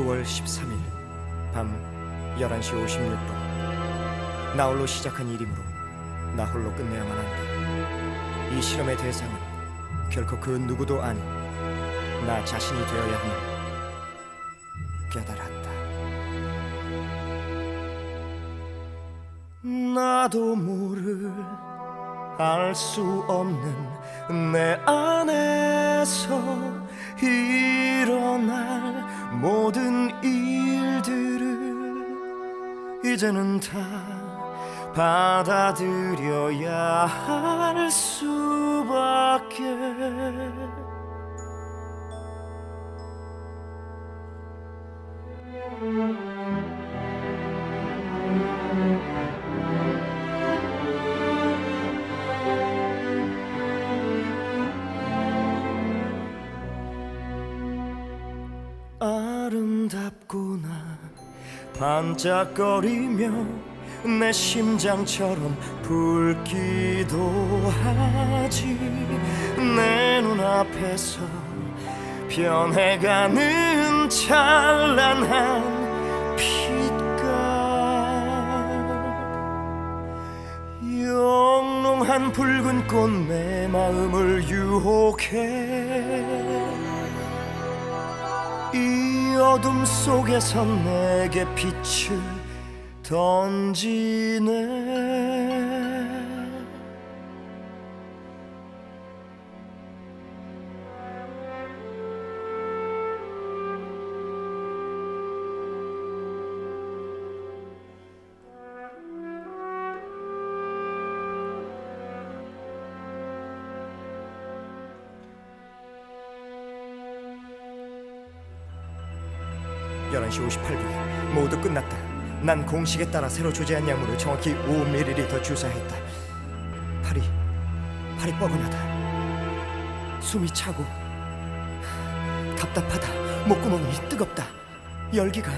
9월 13일 밤 11시 56분 나 홀로 시작한 일이므로 나 홀로 끝내야만 한다. 이 실험의 대상은 결코 그 누구도 아닌 나 자신이 되어야 함을 깨달았다. 나도 모를 알 수 없는 내 안에서 일어날 모든 일들을 이제는 다 받아들여야 할 수밖에 아름답구나 반짝거리며 내 심장처럼 붉기도 하지. 내 눈앞에서 변해가는 찬란한 빛깔 영롱한 붉은 꽃 내 마음을 유혹해 이 어둠 속에서 내게 빛을 던지네 열한 시 58분 모두 끝났다. 난 공식에 따라 새로 조제한 약물을 정확히 5ml 주사했다. 팔이 팔이 뻐근하다. 숨이 차고 답답하다. 목구멍이 뜨겁다. 열기가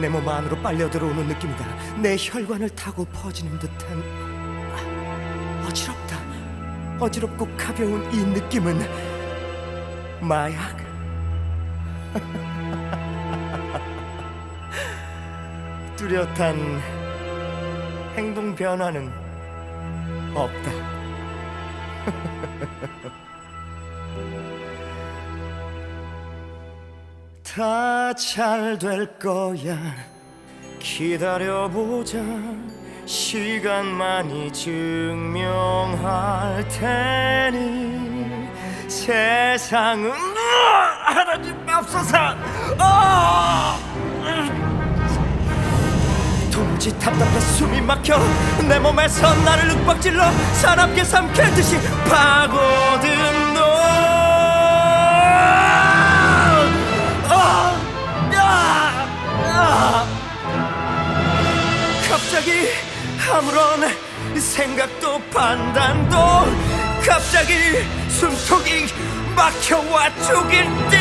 내 몸 안으로 빨려 들어오는 느낌이다. 내 혈관을 타고 퍼지는 듯한 아, 어지럽다. 어지럽고 가벼운 이 느낌은 마약. 뚜렷한 행동 변화는 없다. 다 잘 될 거야. 기다려보자. 시간만이 증명할 테니 세상은 하나님 앞서서 어! 도무지 답답해 숨이 막혀 내 몸에서 나를 윽박질러 사납게 삼켜듯이 파고든 너 아! 야! 아! 갑자기 아무런 생각도 판단도 갑자기 숨통이 막혀와 죽일 듯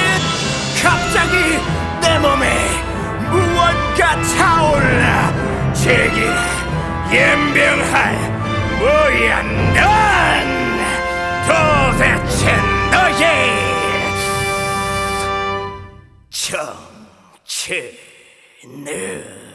갑자기 내 몸에 무언가 차올라 제길 연병할 넌 도대체 너의 정체는